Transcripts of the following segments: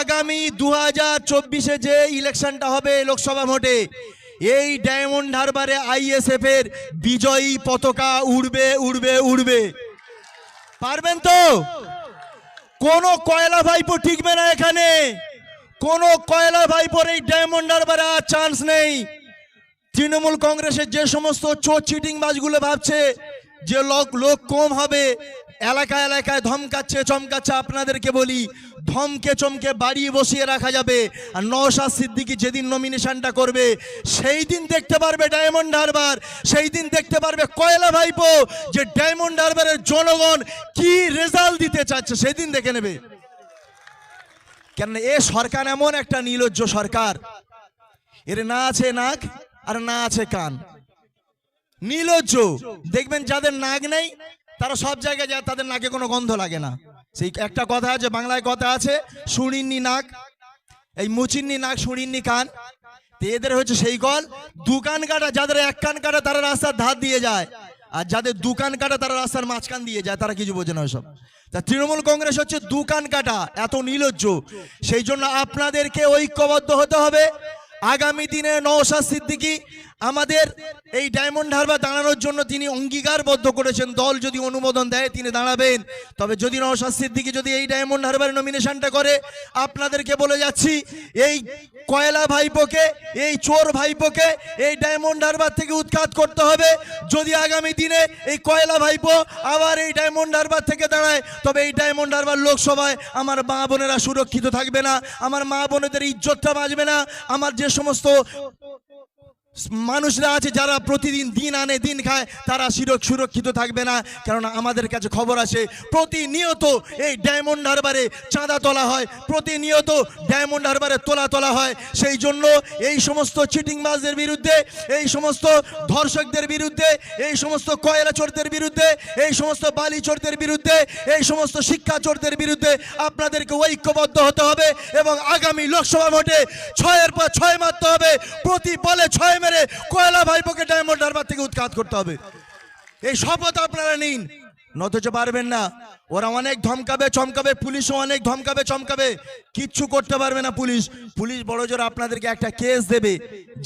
আগামী দু হাজার চব্বিশে যে ইলেকশনটা হবে লোকসভা ভোটে, এই ডায়মন্ড হারবারে আইএসএফ এর বিজয়ী পতাকা উড়বে উড়বে উড়বে। পারবেন তো? কোন কয়লা ভাইপো টিকবে না এখানে। কোন কয়লা ভাইপোর এই ডায়মন্ড হারবারে আর চান্স নেই। তৃণমূল কংগ্রেসের যে সমস্ত চোর চিটিং বাজগুলো ভাবছে যে লোক লোক কম হবে এলাকা এলাকায় ধমকাচ্ছে, চমকাচ্ছে, আপনাদেরকে বলি, ধমকে, চমকে বাড়ি বসিয়ে রাখা যাবে। আর নওশাদ সিদ্দিকি যেদিন নমিনেশনটা করবে, সেই দিন দেখতে পারবে ডায়মন্ড হারবার সেই দিন দেখতে পারবে কয়লা ভাইপো, যে ডায়মন্ড হারবারের জনগণ কি রেজাল্ট দিতে চাচ্ছে, সেদিন দেখে নেবে। কেন এ সরকার এমন একটা নির্লজ্জ সরকার। এর না আছে নাক, আর না আছে কান। নীলজ্জ। দেখবেন যাদের নাক নেই, তারা সব জায়গায় যায়, তাদের নাকে কোনো গন্ধ লাগে না। সেই একটা কথা আছে, বাংলায় কথা আছে শুনিনি নাক। এই মুচিন্নি নাক শুনিনি কান। এদের হচ্ছে সেই কল দোকান কাটা, যাদের এক কান কাটা, তারা রাস্তার ধার দিয়ে যায়। আর যাদের দোকান কাটা, তারা রাস্তার মাঝখান দিয়ে যায়, তারা কিছু বোঝে না ওইসব। তা তৃণমূল কংগ্রেস হচ্ছে দোকান কাটা, এত নির্লজ্জ সেই জন্য আপনাদেরকে ঐক্যবদ্ধ হতে হবে। আগামী দিনে নওশাদ সিদ্দিকী আমাদের এই ডায়মন্ড হারবার দাঁড়ানোর জন্য তিনি অঙ্গীকারবদ্ধ করেছেন। দল যদি অনুমোদন দেয়, তিনি দাঁড়াবেন। তবে যদি নওশাদ সিদ্দিকী যদি এই ডায়মন্ড হারবারের নমিনেশনটা করে, আপনাদেরকে বলে যাচ্ছি, এই কয়লা ভাইপোকে, এই চোর ভাইপোকে এই ডায়মন্ড হারবার থেকে উৎখাত করতে হবে। যদি আগামী দিনে এই কয়লা ভাইপো আবার এই ডায়মন্ড হারবার থেকে দাঁড়ায়, তবে এই ডায়মন্ড হারবার লোকসভায় আমার মা বোনেরা সুরক্ষিত থাকবে না। আমার মা বোনেদের ইজ্জতটা বাঁচবে না। আমার যে সমস্ত মানুষরা আছে যারা প্রতিদিন দিন আনে দিন খায়, তারা সুরক- সুরক্ষিত থাকবে না। কেননা আমাদের কাছে খবর আছে, প্রতিনিয়ত এই ডায়মন্ড হারবারে চাঁদা তোলা হয়, প্রতিনিয়ত ডায়মন্ড হারবারে তোলা তোলা হয়। সেই জন্য এই সমস্ত চিটিংবাজদের বিরুদ্ধে, এই সমস্ত ধর্ষকদের বিরুদ্ধে, এই সমস্ত কয়লা চোরদের বিরুদ্ধে, এই সমস্ত বালি চোরদের বিরুদ্ধে, এই সমস্ত শিক্ষা চোরদের বিরুদ্ধে আপনাদেরকে ঐক্যবদ্ধ হতে হবে এবং আগামী লোকসভা ভোটে ছয়ের পর ছয় মারতে হবে। প্রতি বলে ছয় মেরে কয়লা ভাইপোকে ডায়মন্ড হারবার থেকে উৎখাত করতে হবে। এই শপথ আপনারা নিন। নতচ পারবেন না। ওরা অনেক ধমকাবে, চমকাবে, পুলিশও অনেক ধমকাবে, চমকাবে। কিচ্ছু করতে পারবে না পুলিশ। পুলিশ বড় জোর আপনাদেরকে একটা কেস দেবে।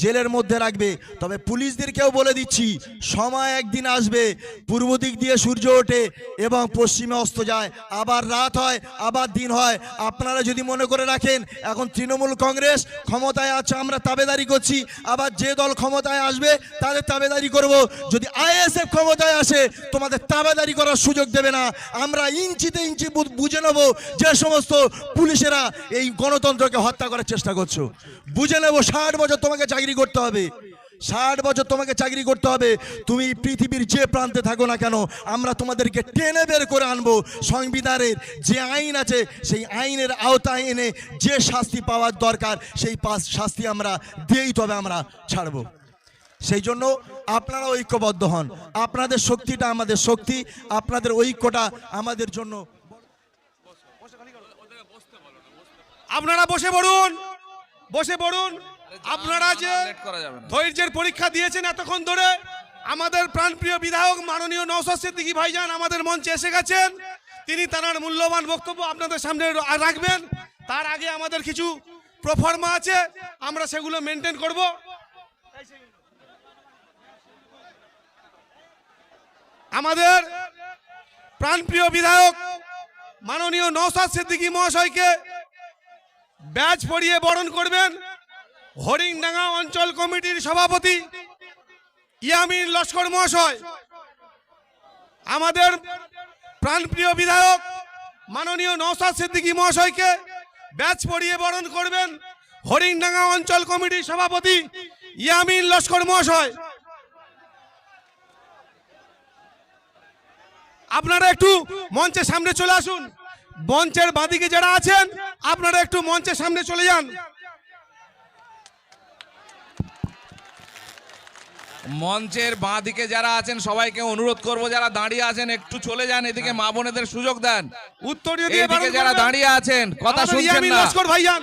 জেলের মধ্যে রাখবে। তবে পুলিশদেরকেও বলে দিচ্ছি, সময় একদিন আসবে, পূর্ব দিক দিয়ে সূর্য ওঠে এবং পশ্চিমে অস্ত যায়। আবার রাত হয়, আবার দিন হয়। আপনারা যদি মনে করে রাখেন, এখন তৃণমূল কংগ্রেস ক্ষমতায় আছে, আমরা তাবেদারি করছি। আবার যে দল ক্ষমতায় আসবে, তাদের তাবেদারি করব। যদি আইএসএফ ক্ষমতায় আসে, তোমাদের তাবেদারি করার সুযোগ দেবে না। আমরা ইঞ্চিতে ইঞ্চি বুঝে নেব যে সমস্ত পুলিশেরা এই গণতন্ত্রকে হত্যা করার চেষ্টা করছ। বুঝে নেব ষাট বছর তোমাকে চাকরি করতে হবে। ষাট বছর তোমাকে চাকরি করতে হবে। তুমি পৃথিবীর যে প্রান্তে থাকো না কেন, আমরা তোমাদেরকে টেনে বের করে আনব। সংবিধানের যে আইন আছে, সেই আইনের আওতায় এনে যে শাস্তি পাওয়ার দরকার, সেই শাস্তি আমরা দিয়েই তবে আমরা ছাড়বো। সেই জন্য আপনারা ঐক্যবদ্ধ হন। আপনাদের শক্তিটা আমাদের শক্তি, আপনাদের ঐক্যটা আমাদের জন্য। আপনারা বসে পড়ুন। বসে পড়ুন। আপনারা যে ধৈর্যের পরীক্ষা দিয়েছেন এতক্ষণ ধরে আমাদের প্রাণপ্রিয় বিধায়ক মাননীয় নৌসাদ সিদ্দিকী ভাইজান আমাদের মঞ্চে এসে গেছেন। তিনি তার মূল্যবান বক্তব্য আপনাদের সামনে রাখবেন। তার আগে আমাদের কিছু প্রফর্মা আছে আমরা সেগুলো মেনটেন করব। আমাদের প্রাণপ্রিয় বিধায়ক মাননীয় নৌসাদ সিদ্দিকী মহাশয়কে ব্যাচ পরিয়ে বরণ করবেন। হরিংডাঙ্গা অঞ্চল কমিটির সভাপতি ইয়ামিন লস্কর মহাশয়, আমাদের প্রাণপ্রিয় বিধায়ক মাননীয় নৌসাদ সিদ্দিকী মহাশয়কে ব্যাচ পরিয়ে বরণ করবেন হরিংডাঙ্গা অঞ্চল কমিটির সভাপতি ইয়ামিন লস্কর মহাশয়। আপনারা একটু মঞ্চের সামনে চলে আসুন। মঞ্চের বাদিকে যারা আছেন, আপনারা একটু মঞ্চের সামনে চলে যান। মঞ্চের বাঁ দিকে যারা আছেন সবাইকে অনুরোধ করব যারা দাঁড়িয়ে আছেন একটু চলে যান এদিকে মা বোনেদের সুযোগ দেন। উত্তরীয় দিয়ে যারা দাঁড়িয়ে আছেন কথা শুনছেন না। ভাইজান।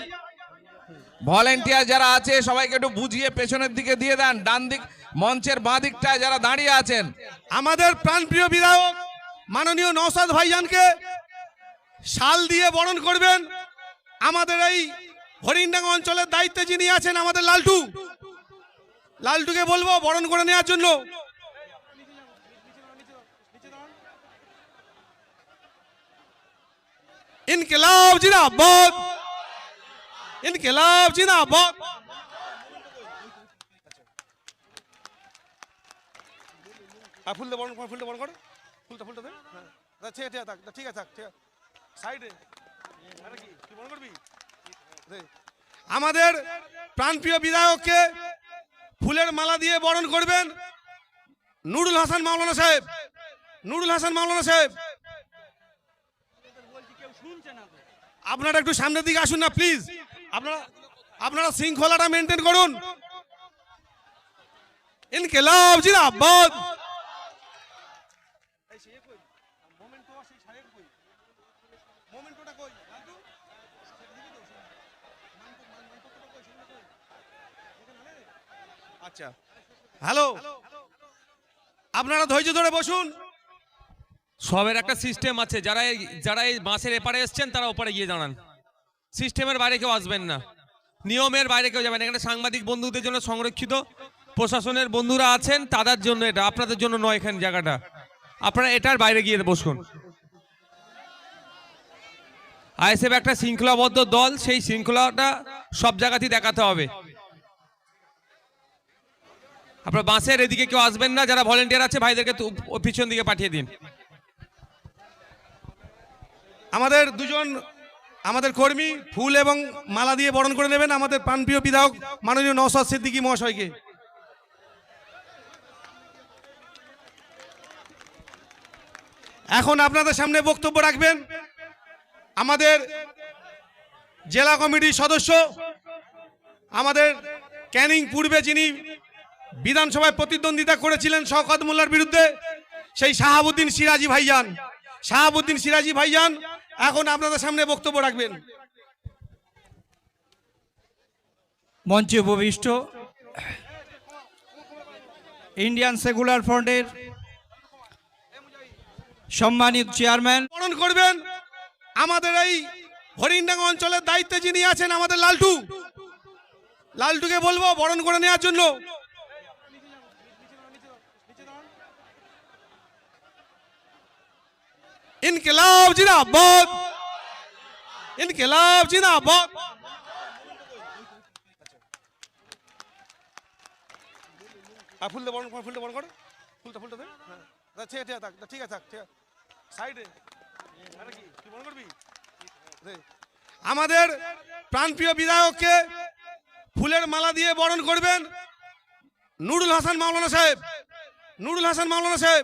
ভলেন্টিয়ার যারা আছে সবাইকে একটু বুঝিয়ে পেছনের দিকে দিয়ে দেন ডান দিক মঞ্চের বাঁ দিকটায় যারা দাঁড়িয়ে আছেন। আমাদের প্রাণপ্রিয় বিধায়ক মাননীয় নৌসাদ ভাইজানকে শাল দিয়ে বরণ করবেন। আমাদের এই হরিণডাঙ্গা অঞ্চলের দায়িত্বে যিনি আছেন আমাদের লালটু। লালটুকে বলব বরণ করে নেওয়ার জন্য। ইনকিলাব জিন্দাবাদ। ইনকিলাব জিন্দাবাদ। আর ফুলটা বরণ ফুলটা বরণ কর। ফুলটা ফুলটা হ্যাঁ ঠিক আছে থাক, ঠিক আছে, থাক, ঠিক সাইডে। আমাদের প্রাণপ্রিয় বিধায়ককে ফুলের মালা দিয়ে বরণ করবেন নুরুল হাসান মাওলানা সাহেব। নুরুল হাসান মাওলানা সাহেব। আপনারা একটু সামনের দিকে আসুন না প্লিজ আপনারা আপনারা শৃঙ্খলাটা মেনটেন করুন। ইনকিলাব আচ্ছা। হ্যালো? আপনারা ধৈর্য ধরে বসুন। সবের একটা সিস্টেম আছে যারা এই- যারা এই বাসের এপারে এসছেন তারা ওপারে গিয়ে দাঁড়ান। সিস্টেমের বাইরে কেউ আসবেন না। নিয়মের বাইরে কেউ যাবেন না। এখানে সাংবাদিক বন্ধুদের জন্য সংরক্ষিত। প্রশাসনের বন্ধুরা আছেন তাদের জন্য এটা আপনাদের জন্য নয় এখানে জায়গাটা। আপনারা এটার বাইরে গিয়ে বসুন। আইএসএফ একটা শৃঙ্খলাবদ্ধ দল সেই শৃঙ্খলাটা সব জায়গাতেই দেখাতে হবে। আপনার বাসের এদিকে কেউ আসবেন না, যারা ভলেন্টিয়ার আছে, ভাইদেরকে পিছন দিকে পাঠিয়ে দিন। আমাদের দুজন, আমাদের কর্মী ফুল এবং মালা দিয়ে বরণ করে নেবেন আমাদের প্রাণপ্রিয় বিধায়ক মাননীয় নওশাদ সিদ্দিকী মহাশয়কে। এখন আপনাদের সামনে বক্তব্য রাখবেন আমাদের জেলা কমিটির সদস্য, আমাদের ক্যানিং পূর্বে যিনি বিধানসভায় প্রতিদ্বন্দ্বিতা করেছিলেন শওকত মোল্লার বিরুদ্ধে সেই শাহাবুদ্দিন সিরাজি ভাইজান। শাহাবুদ্দিন সিরাজি ভাইজান এখন আপনাদের সামনে বক্তব্য রাখবেন। মঞ্চে উপবিষ্ট ইন্ডিয়ান সেকুলার ফ্রন্টের সম্মানিত চেয়ারম্যান। বরণ করবেন আমাদের এই হরিণডাঙ্গা অঞ্চলের দায়িত্বে যিনি আছেন আমাদের লালটু। লালটুকে বলব বরণ করে নেওয়ার জন্য। ইনকিলাব জিন্দাবাদ। ইনকিলাব জিন্দাবাদ। আর ফুলটা বরণ কর ফুলটা বরণ কর। ফুলটা ফুলটা দে। হ্যাঁ ঠিক আছে থাক ঠিক আছে থাক ঠিক আছে। সাইডে। আরে কি তুই বরণ করবি। আমাদের প্রাণপ্রিয় বিধায়ককে ফুলের মালা দিয়ে বরণ করবেন নুরুল হাসান মাওলানা সাহেব। নুরুল হাসান মাওলানা সাহেব।